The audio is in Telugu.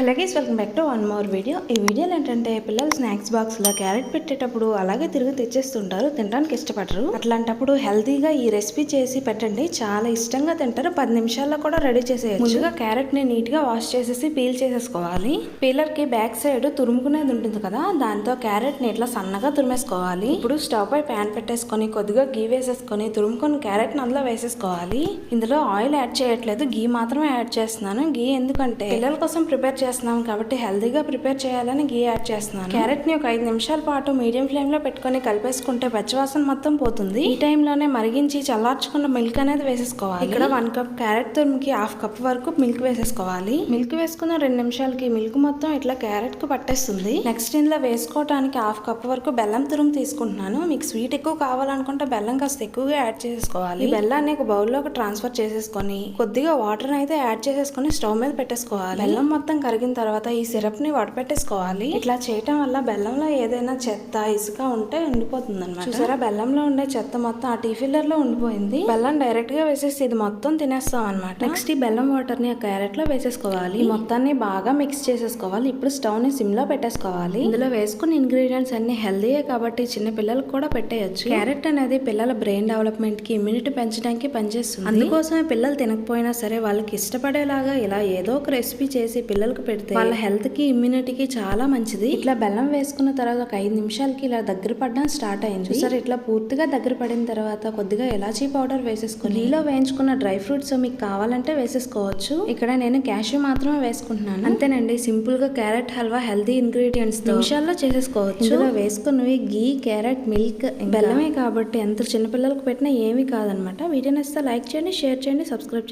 Hello guys welcome back to one more video ఈ వీడియోలో ఏంటంటే పిల్లలు స్నాక్స్ బాక్స్లో క్యారెట్ పెట్టేటప్పుడు అలాగే తిరిగి తెచ్చేస్తుంటారు తినడానికి ఇష్టపడరు. అట్లాంటప్పుడు హెల్తీగా ఈ రెసిపీ చేసి పెట్టండి. చాలా ఇష్టంగా తింటారు. పది నిమిషాల్లో కూడా రెడీ చేసేయచ్చు. ముందుగా క్యారెట్ని నీట్గా వాష్ చేసేసి పీల్ చేసేసుకోవాలి. పీలర్కి బ్యాక్ సైడ్ తురుముకునేది ఉంటుంది కదా దాంతో క్యారెట్ని ఇట్లా సన్నగా తురిమేసుకోవాలి. ఇప్పుడు స్టవ్ పై ప్యాన్ పెట్టేసుకొని కొద్దిగా గీ వేసేసుకొని తురుముకొని క్యారెట్ని అందులో వేసేసుకోవాలి. ఇందులో ఆయిల్ యాడ్ చేయట్లేదు. గీ మాత్రమే యాడ్ చేస్తున్నాను. గీ ఎందుకంటే పిల్లల కోసం ప్రిపేర్ చేస్తున్నాం కాబట్టి హెల్దీగా ప్రిపేర్ చేయాలని గీ యాడ్ చేస్తున్నాను. క్యారెట్ని ఒక ఐదు నిమిషాల పాటు మీడియం ఫ్లేమ్లో పెట్టుకొని కలిపేసుకుంటే పచ్చివాసన మొత్తం పోతుంది. ఈ టైంలోనే మరిగించి చల్లార్చుకున్న మిల్క్ అనేది వేసేసుకోవాలి. ఇక్కడ వన్ కప్ క్యారెట్ తురుముకి హాఫ్ కప్ వరకు మిల్క్ వేసేసుకోవాలి. మిల్క్ వేసుకున్న రెండు నిమిషాలకి మిల్క్ మొత్తం ఇట్లా క్యారెట్కు పట్టేస్తుంది. నెక్స్ట్ ఇందులో వేసుకోవడానికి హాఫ్ కప్ వరకు బెల్లం తురుము తీసుకుంటున్నాను. మీకు స్వీట్ ఎక్కువ కావాలనుకుంటే బెల్లం కాస్త ఎక్కువగా యాడ్ చేసుకోవాలి ఈ బెల్లాన్ని ఒక బౌల్లోకి ట్రాన్స్ఫర్ చేసేసుకొని కొద్దిగా వాటర్ అయితే యాడ్ చేసేసుకొని స్టవ్ మీద పెట్టేసుకోవాలి. బెల్లం మొత్తం కరిగిన తర్వాత ఈ సిరప్ని వడపెట్టేసుకోవాలి. ఇట్లా చేయటం వల్ల బెల్లంలో ఏదైనా చెత్త ఇసుక ఉంటే ఉండిపోతుంది అనమాట చూసారా? బెల్లంలో ఉండే చెత్త మొత్తం ఆ టీ ఫిల్లర్లో ఉండిపోయింది. బెల్లం డైరెక్ట్గా వేసేసి ఇది మొత్తం తినేస్తాం అనమాట నెక్స్ట్ ఈ బెల్లం వాటర్ని క్యారెట్లో వేసేసుకోవాలి. ఈ మొత్తాన్ని బాగా మిక్స్ చేసేసుకోవాలి. ఇప్పుడు స్టవ్ని సిమ్లో పెట్టేసుకోవాలి. ఇందులో వేసుకున్న ఇంగ్రీడియంట్స్ అన్ని హెల్దీయే కాబట్టి చిన్న పిల్లలకు కూడా పెట్టేయచ్చు. క్యారెట్ అనేది పిల్లల బ్రెయిన్ డెవలప్మెంట్కి ఇమ్యూనిటీ పెంచడానికి పనిచేస్తుంది. అందుకోసమే పిల్లలు తినకపోయినా సరే వాళ్ళకి ఇష్టపడేలాగా ఇలా ఏదో ఒక రెసిపీ చేసి పిల్లలకు పెడితే వాళ్ళ హెల్త్కి ఇమ్యూనిటీకి చాలా మంచిది. ఇట్లా బెల్లం వేసుకున్న తర్వాత ఒక ఐదు నిమిషాలకి ఇలా దగ్గర పడడం స్టార్ట్ అయింది. సరే ఇట్లా పూర్తిగా దగ్గర పడిన తర్వాత కొద్దిగా ఎలాచీ పౌడర్ వేసేసుకుని నీలో వేయించుకున్న డ్రై ఫ్రూట్స్ మీకు కావాలంటే వేసేసుకోవచ్చు. ఇక్కడ నేను క్యాషూ మాత్రమే వేసుకుంటున్నాను. అంతేనండి సింపుల్గా క్యారెట్ హల్వా హెల్దీ ఇంగ్రీడియంట్స్ నిమిషాల్లో చేసేసుకోవచ్చు. ఇందులో వేసుకున్నవి గీ క్యారెట్ మిల్క్ బెల్లమే కాబట్టి ఎంత చిన్నపిల్లలకు పెట్టినా ఏమీ కాదనమాట. వీడియో నచ్చితే లైక్ చేయండి షేర్ చేయండి సబ్స్క్రైబ్